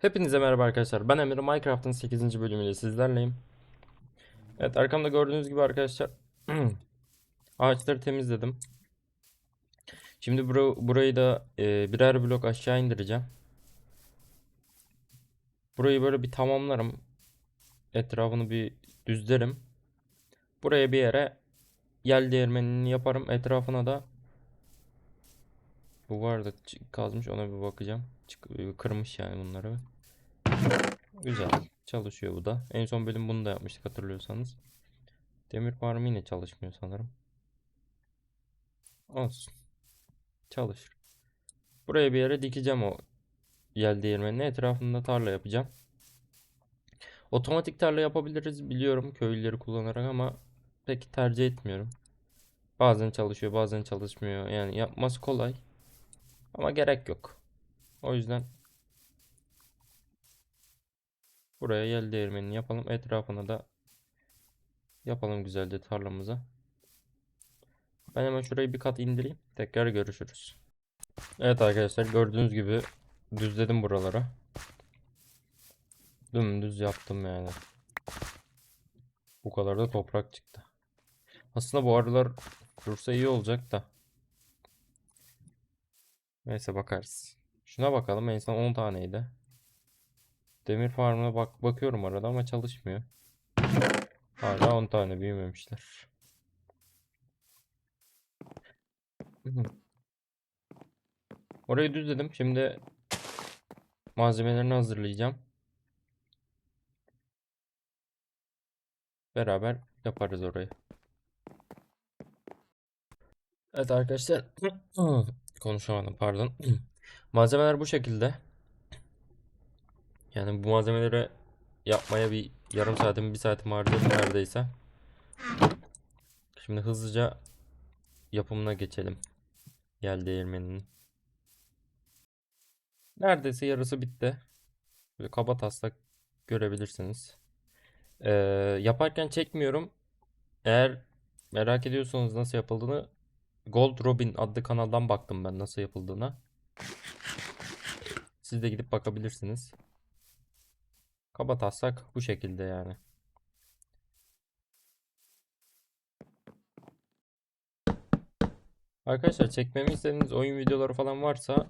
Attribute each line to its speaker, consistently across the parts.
Speaker 1: Hepinize merhaba arkadaşlar. Ben Emre. Minecraft'ın 8. bölümüyle sizlerleyim. Evet arkamda gördüğünüz gibi arkadaşlar ağaçları temizledim. Şimdi bura- burayı da e, birer blok aşağı indireceğim. Burayı böyle bir tamamlarım. Etrafını bir düzlerim. Buraya bir yere yel değirmenini yaparım. Etrafına da bu vardı kazmış ona bir bakacağım. Kırmış yani bunları. Güzel. Çalışıyor bu da. En son bölüm bunu da yapmıştık hatırlıyorsanız. Demir farmı yine çalışmıyor sanırım. Olsun. Çalışır. Buraya bir yere dikeceğim o yel değirmenini. Etrafında tarla yapacağım. Otomatik tarla yapabiliriz biliyorum köylüleri kullanarak ama pek tercih etmiyorum. Bazen çalışıyor bazen çalışmıyor. Yani yapması kolay. Ama gerek yok. O yüzden buraya yel değirmenini yapalım. Etrafına da yapalım güzelce tarlamıza. Ben hemen şurayı bir kat indireyim. Tekrar görüşürüz. Evet arkadaşlar gördüğünüz gibi düzledim buraları. Dümdüz yaptım yani. Bu kadar da toprak çıktı. Aslında bu arılar dursa iyi olacak da. Neyse bakarız. Şuna bakalım en son 10 taneydi. Demir farmına bak bakıyorum arada ama çalışmıyor. Hala 10 tane büyümemişler. Orayı düzledim. Şimdi malzemelerini hazırlayacağım. Beraber yaparız orayı. Evet arkadaşlar. Konuşamadım pardon. Malzemeler bu şekilde. Yani bu malzemeleri yapmaya bir yarım saatim bir saatim harcadım neredeyse. Şimdi hızlıca yapımına geçelim. Yel değirmeninin. Neredeyse yarısı bitti. Böyle kaba taslak görebilirsiniz. Ee, yaparken çekmiyorum. Eğer merak ediyorsanız nasıl yapıldığını Gold Robin adlı kanaldan baktım ben nasıl yapıldığına. Siz de gidip bakabilirsiniz. Kaba taslak bu şekilde yani. Arkadaşlar çekmemi istediğiniz oyun videoları falan varsa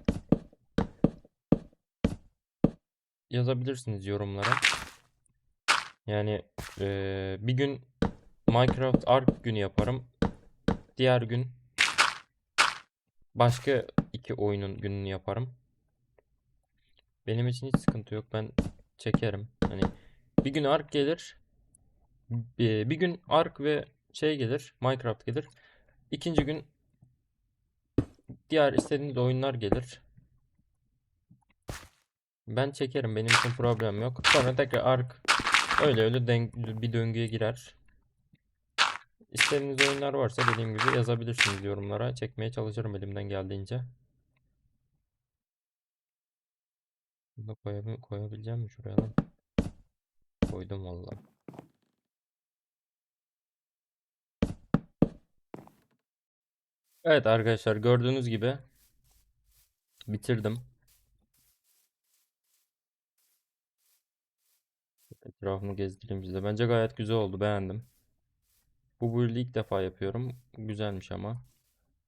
Speaker 1: yazabilirsiniz yorumlara. Yani eee, bir gün Minecraft Ark günü yaparım. Diğer gün başka iki oyunun gününü yaparım. Benim için hiç sıkıntı yok. Ben çekerim. Hani bir gün Ark gelir. Bir, bir gün Ark ve şey gelir. Minecraft gelir. İkinci gün diğer istediğiniz oyunlar gelir. Ben çekerim. Benim için problem yok. Sonra tekrar Ark öyle öyle bir döngüye girer. İstediğiniz oyunlar varsa dediğim gibi yazabilirsiniz yorumlara. Çekmeye çalışırım elimden geldiğince. Bunu da koyabil koyabileceğim mi şuraya lan? Koydum vallahi. Evet arkadaşlar gördüğünüz gibi bitirdim. Etrafını gezdireyim size. Bence gayet güzel oldu. Beğendim. Bu build'i ilk defa yapıyorum. Güzelmiş ama.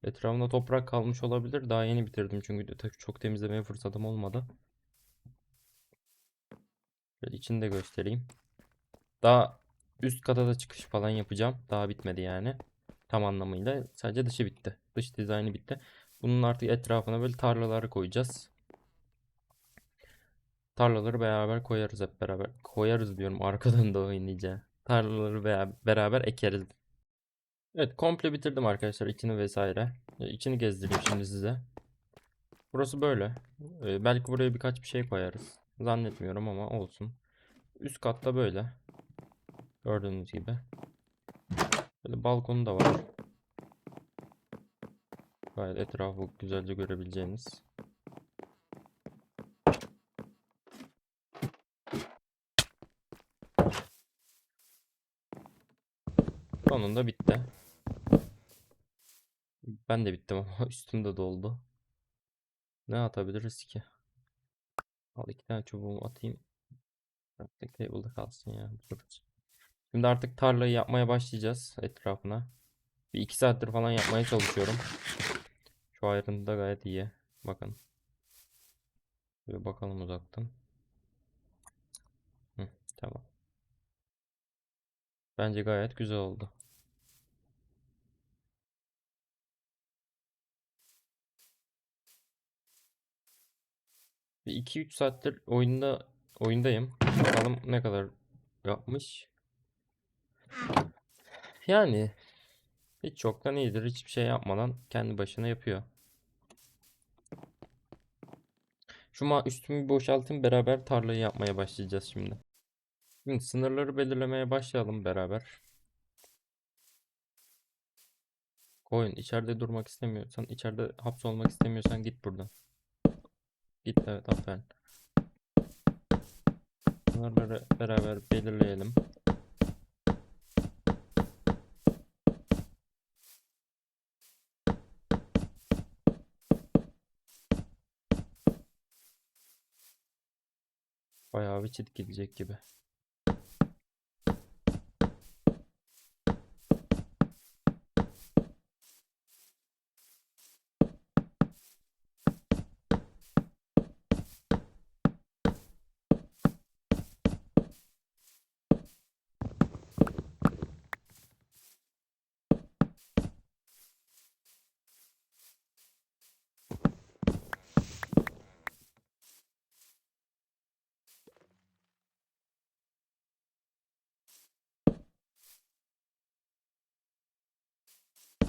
Speaker 1: Etrafında toprak kalmış olabilir. Daha yeni bitirdim çünkü çok temizlemeye fırsatım olmadı. Şöyle içini de göstereyim. Daha üst kata da çıkış falan yapacağım. Daha bitmedi yani. Tam anlamıyla. Sadece dışı bitti. Dış dizaynı bitti. Bunun artık etrafına böyle tarlaları koyacağız. Tarlaları beraber koyarız hep beraber. Koyarız diyorum arkadan da oynayacağım. Tarlaları beraber ekeriz. Evet komple bitirdim arkadaşlar içini vesaire. İçini gezdireyim şimdi size. Burası böyle. E, belki buraya birkaç bir şey koyarız. Zannetmiyorum ama olsun. Üst katta böyle. Gördüğünüz gibi. Böyle balkonu da var. Gayet etrafı güzelce görebileceğiniz. Sonunda bitti. Ben de bittim ama üstüm de doldu. Ne atabiliriz ki? Al iki tane çubuğumu atayım. Crafting table'da kalsın ya. Dururuz. Şimdi artık tarlayı yapmaya başlayacağız etrafına. Bir iki saattir falan yapmaya çalışıyorum. Şu ayrıntı da gayet iyi. Bakın. Bir bakalım uzaktan. Hı, tamam. Bence gayet güzel oldu. 2-3 saattir oyunda oyundayım. Bakalım ne kadar yapmış. Yani hiç çoktan iyidir. Hiçbir şey yapmadan kendi başına yapıyor. Şu üstümü boşaltayım beraber tarlayı yapmaya başlayacağız şimdi. Şimdi sınırları belirlemeye başlayalım beraber. Koyun içeride durmak istemiyorsan, içeride hapsolmak istemiyorsan git buradan. Git evet aferin. Sınırları beraber belirleyelim. Bayağı bir çit gidecek gibi.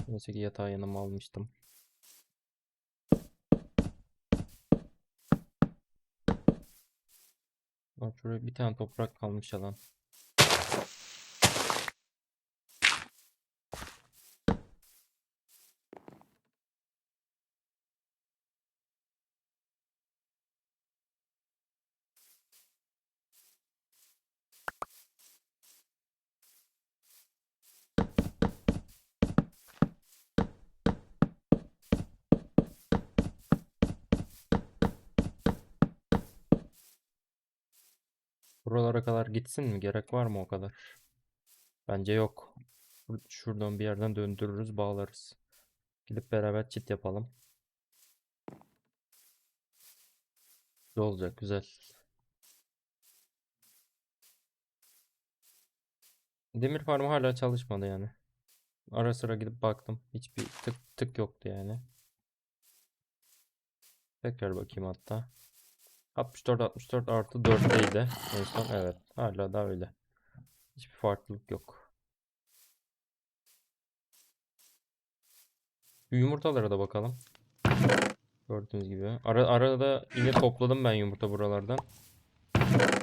Speaker 1: Neyse ki yatağı yanıma almıştım. Bak şuraya bir tane toprak kalmış alan. Buralara kadar gitsin mi? Gerek var mı o kadar? Bence yok. Şuradan bir yerden döndürürüz, bağlarız. Gidip beraber çit yapalım. Güzel olacak, güzel. Demir farmı hala çalışmadı yani. Ara sıra gidip baktım. Hiçbir tık tık yoktu yani. Tekrar bakayım hatta. 64 64 artı 4'teydi. En son evet. Hala da öyle. Hiçbir farklılık yok. Şu Yumurtalara da bakalım. Gördüğünüz gibi. Ara, arada yine topladım ben yumurta buralardan.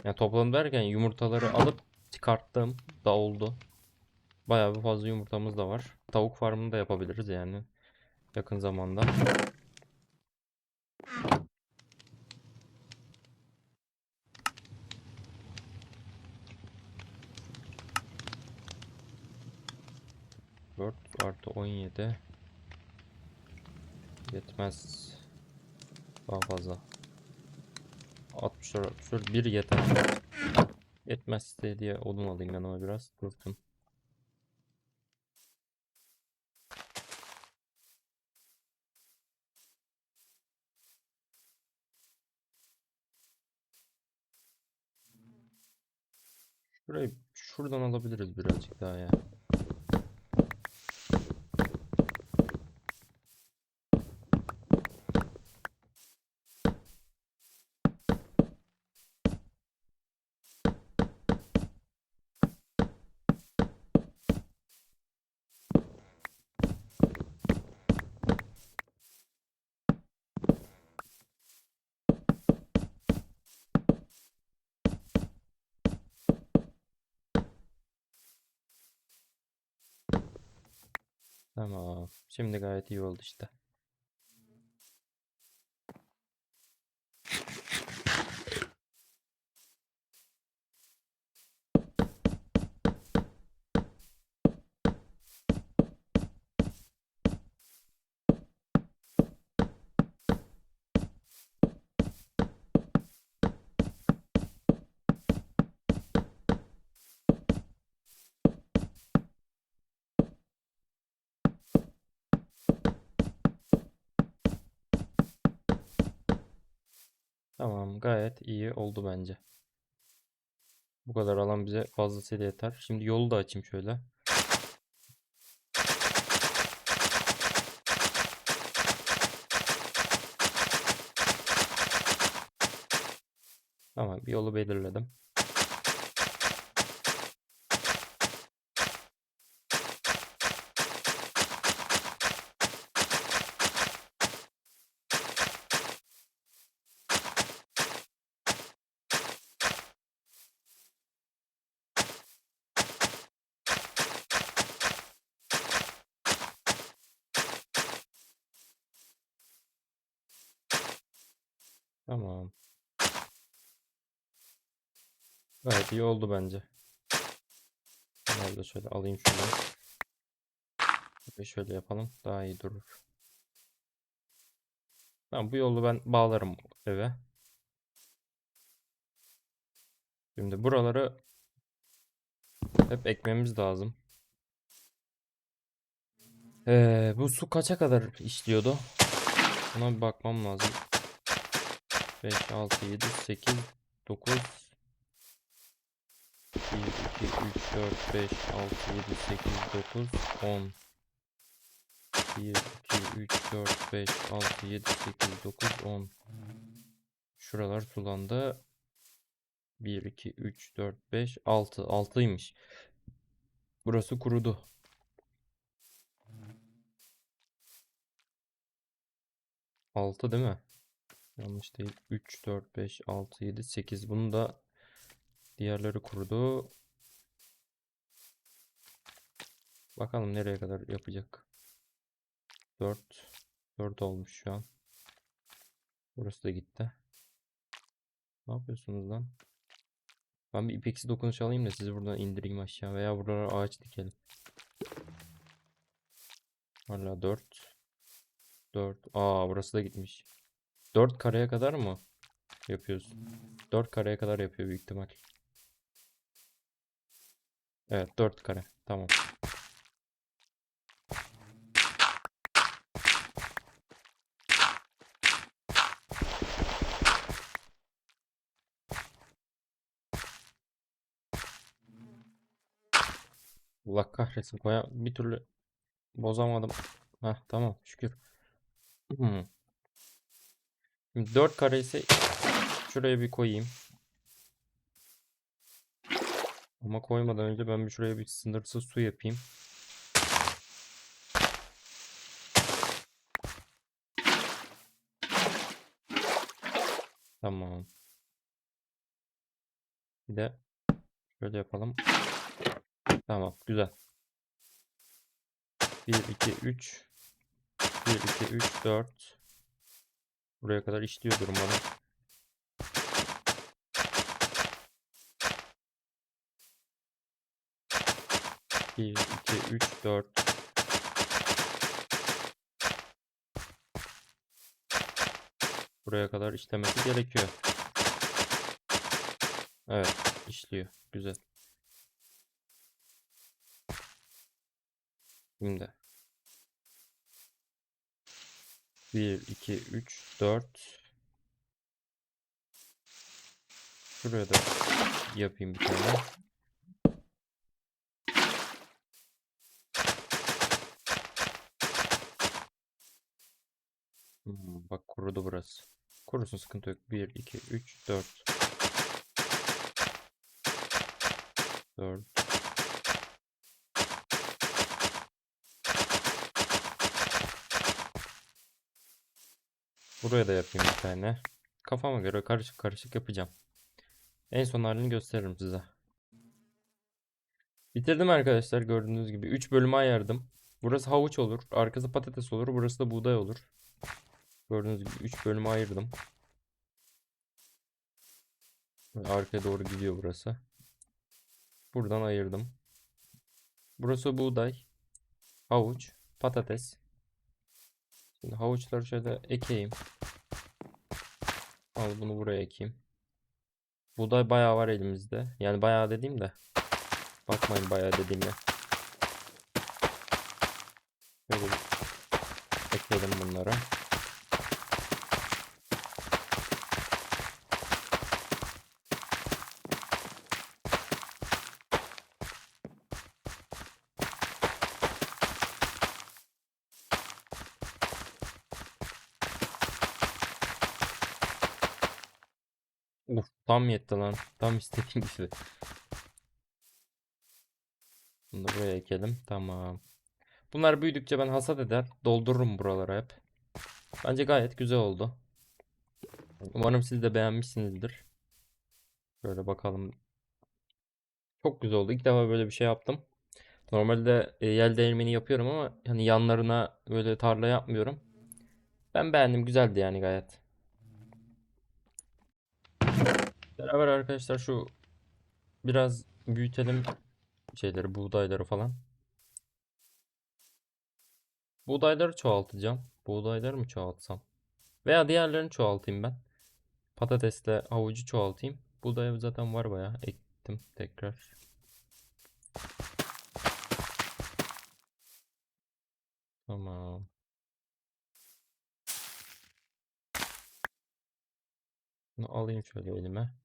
Speaker 1: Yani topladım derken yumurtaları alıp çıkarttım da oldu. Bayağı bir fazla yumurtamız da var. Tavuk farmını da yapabiliriz yani. Yakın zamanda. Dört artı 17 yetmez. Daha fazla. 64 64 bir yeter. Yetmez diye odun alayım yanıma biraz. Dursun. Şurayı şuradan alabiliriz birazcık daha ya. Tamam. Şimdi gayet iyi oldu işte. Tamam gayet iyi oldu bence. Bu kadar alan bize fazlasıyla yeter. Şimdi yolu da açayım şöyle. Tamam bir yolu belirledim. Tamam. Gayet iyi oldu bence. Bunları şöyle alayım şuradan. Ve şöyle yapalım. Daha iyi durur. Tamam bu yolu ben bağlarım eve. Şimdi buraları hep ekmemiz lazım. Ee, bu su kaça kadar işliyordu? Buna bir bakmam lazım. 5, 6, 7, 8, 9 1, 2, 3, 4, 5, 6, 7, 8, 9, 10 1, 2, 3, 4, 5, 6, 7, 8, 9, 10 Şuralar sulandı. 1, 2, 3, 4, 5, 6. 6'ymış. Burası kurudu. Altı değil mi? Yanlış değil. 3, 4, 5, 6, 7, 8. Bunu da diğerleri kurudu. Bakalım nereye kadar yapacak. 4. 4 olmuş şu an. Burası da gitti. Ne yapıyorsunuz lan? Ben bir ipeksi dokunuş alayım da sizi buradan indireyim aşağı veya buralara ağaç dikelim. Hala 4. 4. Aa burası da gitmiş. 4 kareye kadar mı yapıyoruz? 4 kareye kadar yapıyor büyük ihtimal. Evet 4 kare. Tamam. Allah kahretsin koya bir türlü bozamadım. Heh tamam şükür. Hmm. Şimdi 4 kare ise şuraya bir koyayım. Ama koymadan önce ben bir şuraya bir sınırsız su yapayım. Tamam. Bir de şöyle yapalım. Tamam, güzel. 1 2 3 1 2 3 4 Buraya kadar işliyordur umarım. Bir, iki, üç, dört. Buraya kadar işlemesi gerekiyor. Evet, işliyor. Güzel. Şimdi. 1, 2, 3, 4. Şuraya da yapayım bir tane. Hmm, bak kurudu burası. Kurusun sıkıntı yok. 1, 2, 3, 4. 4. Buraya da yapayım bir tane. Kafama göre karışık karışık yapacağım. En son halini gösteririm size. Bitirdim arkadaşlar gördüğünüz gibi. 3 bölüme ayırdım. Burası havuç olur. Arkası patates olur. Burası da buğday olur. Gördüğünüz gibi 3 bölüme ayırdım. Arkaya doğru gidiyor burası. Buradan ayırdım. Burası buğday, havuç, patates. Şimdi havuçları şöyle ekeyim. Al bunu buraya ekeyim. Buğday bayağı var elimizde. Yani bayağı dediğim de. Bakmayın bayağı dediğime. Böyle bir ekledim Tam yetti lan. Tam istediğim gibi. Bunu buraya ekelim. Tamam. Bunlar büyüdükçe ben hasat eder. Doldururum buraları hep. Bence gayet güzel oldu. Umarım siz de beğenmişsinizdir. Şöyle bakalım. Çok güzel oldu. İlk defa böyle bir şey yaptım. Normalde e, yel değirmeni yapıyorum ama hani yanlarına böyle tarla yapmıyorum. Ben beğendim. Güzeldi yani gayet. Beraber arkadaşlar şu biraz büyütelim şeyleri, buğdayları falan. Buğdayları çoğaltacağım. Buğdayları mı çoğaltsam? Veya diğerlerini çoğaltayım ben. Patatesle havucu çoğaltayım. Buğday zaten var bayağı. Ektim tekrar. Tamam. Bunu alayım şöyle elime.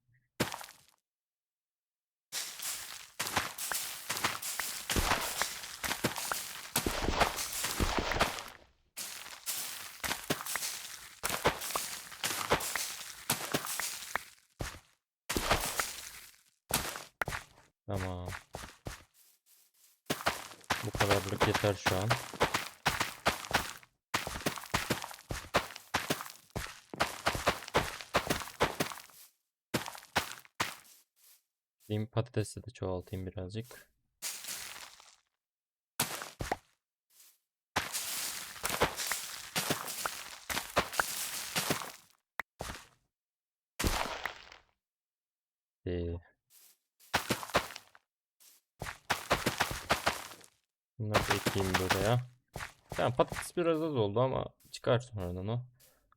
Speaker 1: Tamam. Bu kadarlık yeter şu an. Patatesi de çoğaltayım birazcık. Ee, bunları da ekleyeyim buraya. Yani patates biraz az oldu ama çıkar sonradan o.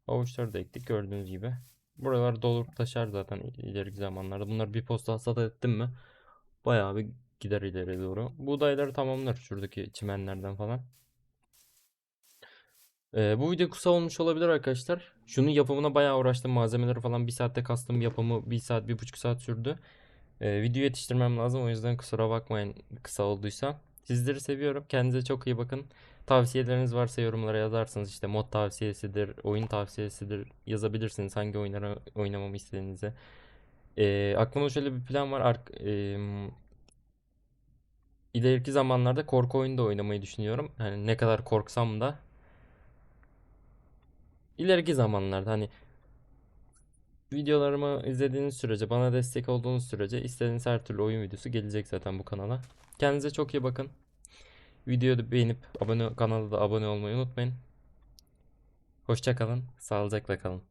Speaker 1: Havuçları da ektik gördüğünüz gibi. Buralar dolur taşar zaten ileriki zamanlarda. Bunlar bir posta hasat ettim mi bayağı bir gider ileri doğru. Buğdayları tamamlar şuradaki çimenlerden falan. Ee, bu video kısa olmuş olabilir arkadaşlar. Şunun yapımına bayağı uğraştım. Malzemeleri falan bir saatte kastım. Yapımı bir saat, bir buçuk saat sürdü. Ee, video yetiştirmem lazım. O yüzden kusura bakmayın kısa olduysa. Sizleri seviyorum. Kendinize çok iyi bakın. Tavsiyeleriniz varsa yorumlara yazarsınız. İşte mod tavsiyesidir, oyun tavsiyesidir yazabilirsiniz. Hangi oyunları oynamamı istediğinizi. Ee, aklımda şöyle bir plan var. Ark, em, ileriki zamanlarda korku oyunu da oynamayı düşünüyorum. Yani ne kadar korksam da ileriki zamanlarda hani videolarımı izlediğiniz sürece, bana destek olduğunuz sürece istediğiniz her türlü oyun videosu gelecek zaten bu kanala. Kendinize çok iyi bakın. Videoyu beğenip abone kanala da abone olmayı unutmayın. Hoşça kalın, sağlıcakla kalın.